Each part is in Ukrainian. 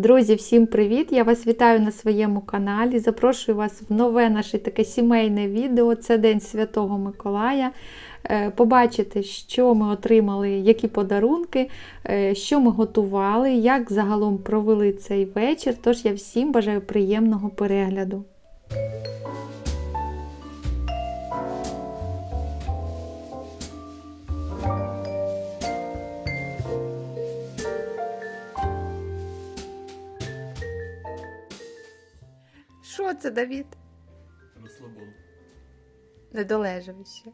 Друзі, всім привіт! Я вас вітаю на своєму каналі. Запрошую вас в нове наше таке сімейне відео. Це День Святого Миколая. Е, Побачите, що ми отримали, які подарунки, е, що ми готували, як загалом провели цей вечір. Тож я всім бажаю приємного перегляду. Що це, Давід? Розслабон. Недолежавище.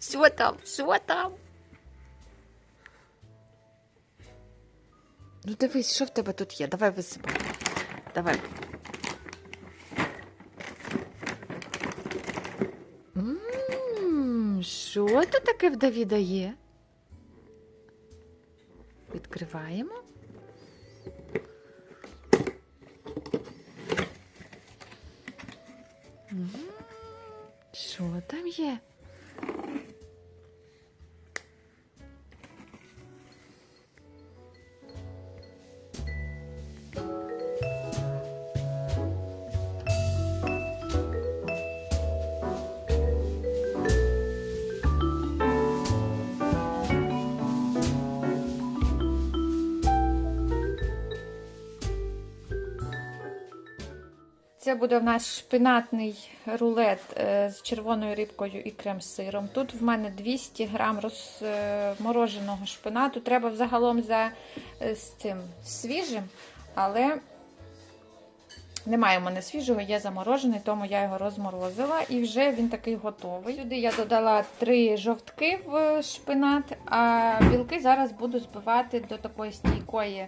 Що там? Що там? Ну дивись, що в тебе тут є? Давай висипай. Давай. Що тут таке в Давіда є? Відкриваємо. Там є? Це буде в нас шпинатний рулет е, з червоною рибкою і крем-сиром. Тут в мене 200 грам розмороженого шпинату. Треба взагалом за е, з цим свіжим, але немає в мене свіжого, є заморожений, тому я його розморозила і вже він такий готовий. Сюди я додала три жовтки в шпинат, а білки зараз буду збивати до такої стійкої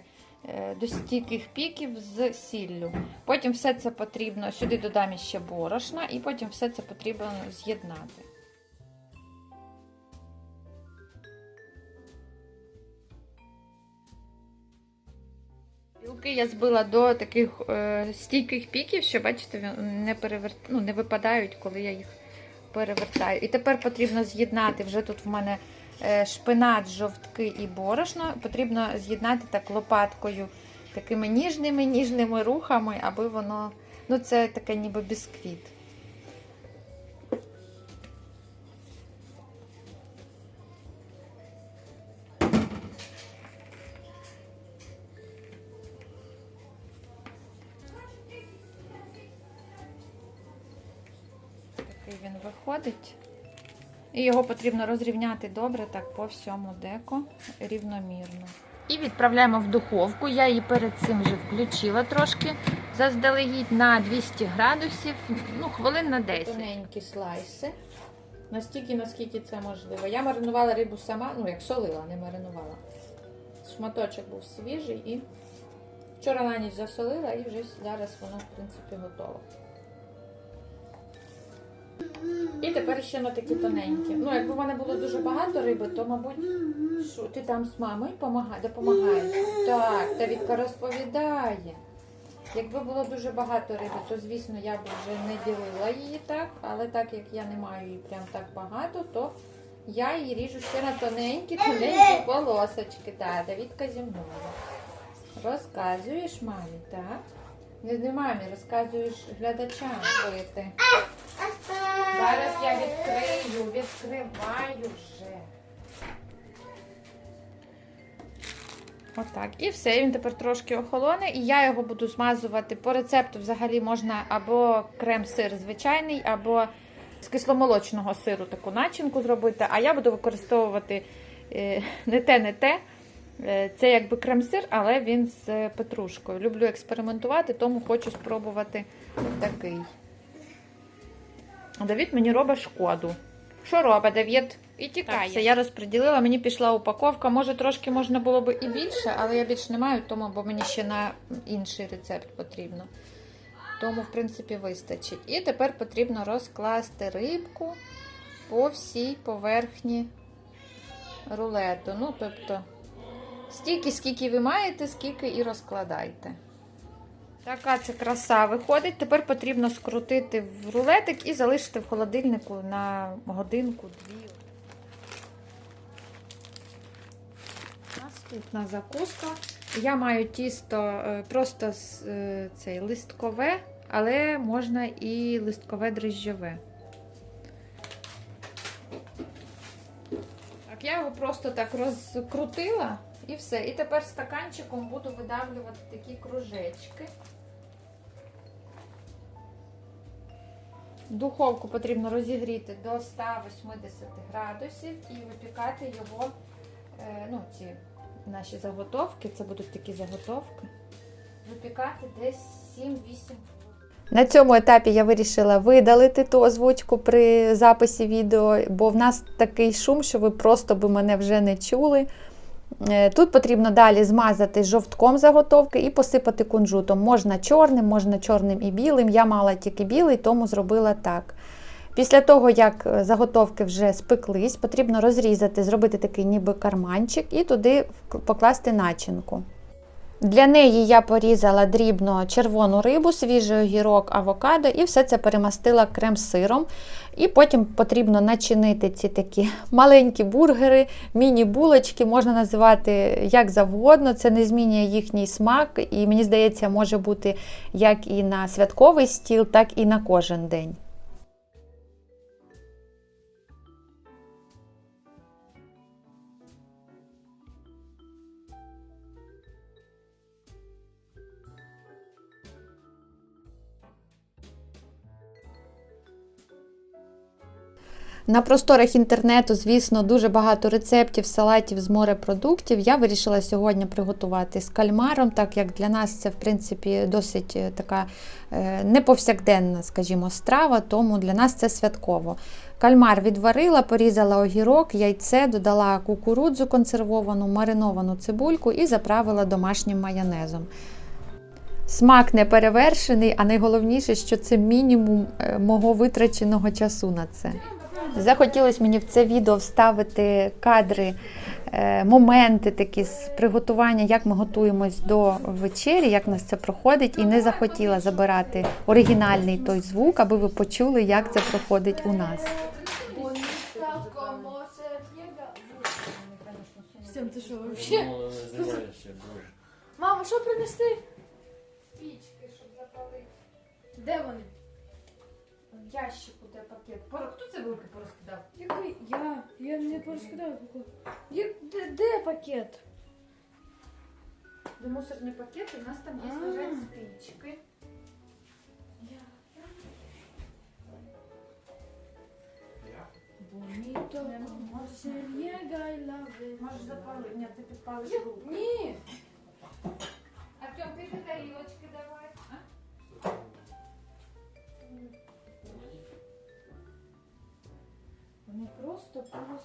до стійких піків з сіллю. Потім все це потрібно, сюди додам ще борошна, і потім все це потрібно з'єднати. Білки я збила до таких е, стійких піків, що, бачите, не, перевер... ну, не випадають, коли я їх перевертаю. І тепер потрібно з'єднати вже тут в мене е, шпинат, жовтки і борошно. Потрібно з'єднати так лопаткою такими ніжними ніжними рухами, аби воно. Ну, це таке ніби бісквіт. Такий він виходить. І його потрібно розрівняти добре так по всьому деко рівномірно. І відправляємо в духовку. Я її перед цим вже включила трошки заздалегідь на 200 градусів, ну, хвилин на 10. Тоненькі слайси. Настільки, наскільки це можливо. Я маринувала рибу сама, ну як солила, не маринувала. Шматочок був свіжий і вчора на ніч засолила і вже зараз воно, в принципі, готово. І тепер ще на такі тоненькі. Ну, якби в мене було дуже багато риби, то, мабуть, що ти там з мамою помагає, допомагаєш. Так, Давідка розповідає. Якби було дуже багато риби, то звісно я б вже не ділила її так, але так як я не маю її прям так багато, то я її ріжу ще на тоненькі, тоненькі полосочки. Так, Давідка зі мною. Розказуєш мамі, так? Не, не мамі, розказуєш глядачам, пити. Зараз я відкрию, відкриваю вже. Отак. І все, він тепер трошки охолоне, і я його буду змазувати по рецепту. Взагалі можна або крем-сир звичайний, або з кисломолочного сиру таку начинку зробити. А я буду використовувати е, не те, не те. Е, Це якби крем-сир, але він з петрушкою. Люблю експериментувати, тому хочу спробувати такий. Давід мені робить шкоду. Що робить Давід? І тікає. Так, це я розподілила, мені пішла упаковка. Може, трошки можна було б і більше, але я більше не маю, тому бо мені ще на інший рецепт потрібно. Тому, в принципі, вистачить. І тепер потрібно розкласти рибку по всій поверхні рулету. Ну, тобто, стільки, скільки ви маєте, скільки і розкладайте. Така це краса виходить. Тепер потрібно скрутити в рулетик і залишити в холодильнику на годинку-дві. Наступна закуска Я маю тісто е, просто е, цей, листкове, але можна і листкове дріжджове. Так, я його просто так розкрутила і все. І тепер стаканчиком буду видавлювати такі кружечки. Духовку потрібно розігріти до 180 градусів і випікати його, е, ну, ці наші заготовки, це будуть такі заготовки, випікати десь 7-8 на цьому етапі я вирішила видалити ту озвучку при записі відео, бо в нас такий шум, що ви просто би мене вже не чули. Е, Тут потрібно далі змазати жовтком заготовки і посипати кунжутом. Можна чорним, можна чорним і білим. Я мала тільки білий, тому зробила так. Після того, як е, заготовки вже спеклись, потрібно розрізати, зробити такий ніби карманчик і туди покласти начинку. Для неї я порізала дрібно червону рибу, свіжий огірок, авокадо і все це перемастила крем-сиром. І потім потрібно начинити ці такі маленькі бургери, міні-булочки, можна називати як завгодно. Це не змінює їхній смак, і мені здається, може бути як і на святковий стіл, так і на кожен день. На просторах інтернету, звісно, дуже багато рецептів, салатів з морепродуктів. Я вирішила сьогодні приготувати з кальмаром, так як для нас це, в принципі, досить е, така е, неповсякденна, скажімо, страва, тому для нас це святково. Кальмар відварила, порізала огірок, яйце, додала кукурудзу консервовану, мариновану цибульку і заправила домашнім майонезом. Смак не перевершений, а найголовніше, що це мінімум е, мого витраченого часу на це. Захотілося мені в це відео вставити кадри, е, моменти такі з приготування, як ми готуємось до вечері, як нас це проходить, і не захотіла забирати оригінальний той звук, аби ви почули, як це проходить у нас. Сем, ти що вообще? Мама, що принести? Пічки, щоб запалити. Де вони? Ящику, де пакет. Хто це великий порозкидав? Який? Я. Я не порозкидаю. Як... Де, де пакет? Де мусорні пакети, у нас там є А. лежать спички. Bonito, como se llega y la ve. Можеш запалити. Ні, ти підпалиш руку. Ні. Артем, ти тарілочки давай. А? Вони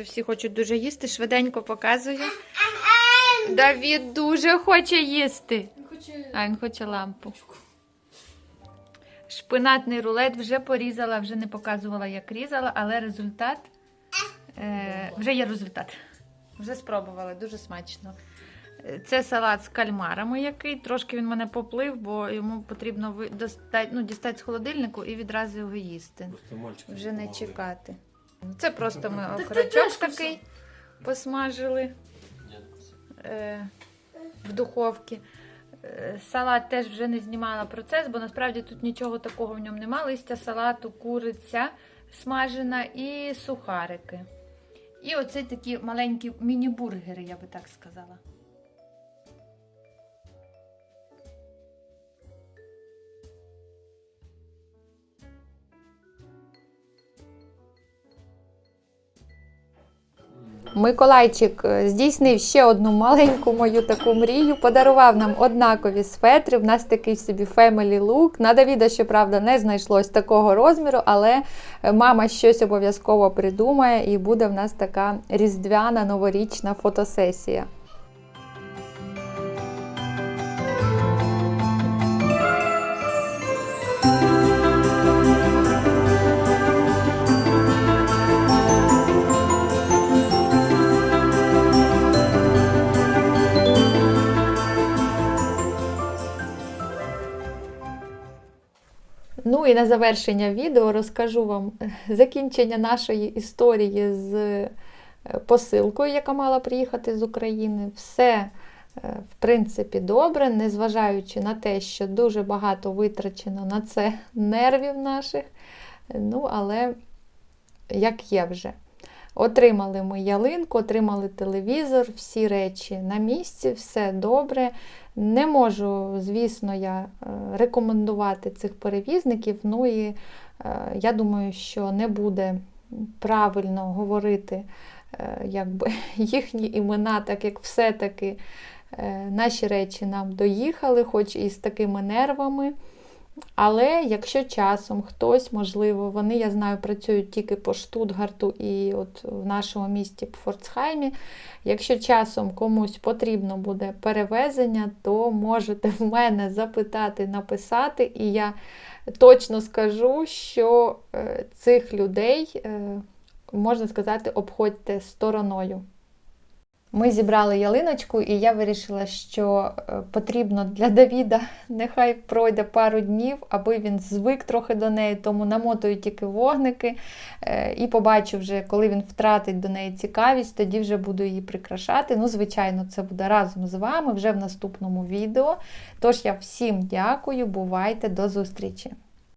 вже всі хочуть дуже їсти, швиденько показую. Давід дуже хоче їсти. А він хоче лампу. Шпинатний рулет вже порізала, вже не показувала, як різала, але результат е, вже є результат. Вже спробувала, дуже смачно. Це салат з кальмарами, який трошки він мене поплив, бо йому потрібно ви- достать, ну, дістати з холодильнику і відразу його їсти. Вже не чекати. Це просто ми Так окорочок теж такий посмажили е, в духовці. Е, Салат теж вже не знімала процес, бо насправді тут нічого такого в ньому нема. Листя салату, куриця смажена і сухарики. І оце такі маленькі міні-бургери, я би так сказала. Миколайчик е, здійснив ще одну маленьку мою таку мрію. Подарував нам однакові светри. В нас такий собі family look. На Давіда, щоправда, не знайшлось такого розміру, але е, мама щось обов'язково придумає, і буде в нас така різдвяна новорічна фотосесія. Ну і на завершення відео розкажу вам е, закінчення нашої історії з е, посилкою, яка мала приїхати з України. Все, е, в принципі, добре, незважаючи на те, що дуже багато витрачено на це нервів наших. Ну, але як є вже. Отримали ми ялинку, отримали телевізор, всі речі на місці, все добре. Не можу, звісно, я е, рекомендувати цих перевізників. Ну і е, я думаю, що не буде правильно говорити е, якби, їхні імена, так як все-таки наші речі нам доїхали, хоч і з такими нервами. Але якщо часом хтось, можливо, вони, я знаю, працюють тільки по Штутгарту і от в нашому місті Форцхаймі. Якщо часом комусь потрібно буде перевезення, то можете в мене запитати, написати, і я точно скажу, що е, цих людей, е, можна сказати, обходьте стороною. Ми зібрали ялиночку, і я вирішила, що е, потрібно для Давіда нехай пройде пару днів, аби він звик трохи до неї, тому намотую тільки вогники е, і побачу вже, коли він втратить до неї цікавість, тоді вже буду її прикрашати. Ну, звичайно, це буде разом з вами вже в наступному відео. Тож я всім дякую, бувайте, до зустрічі!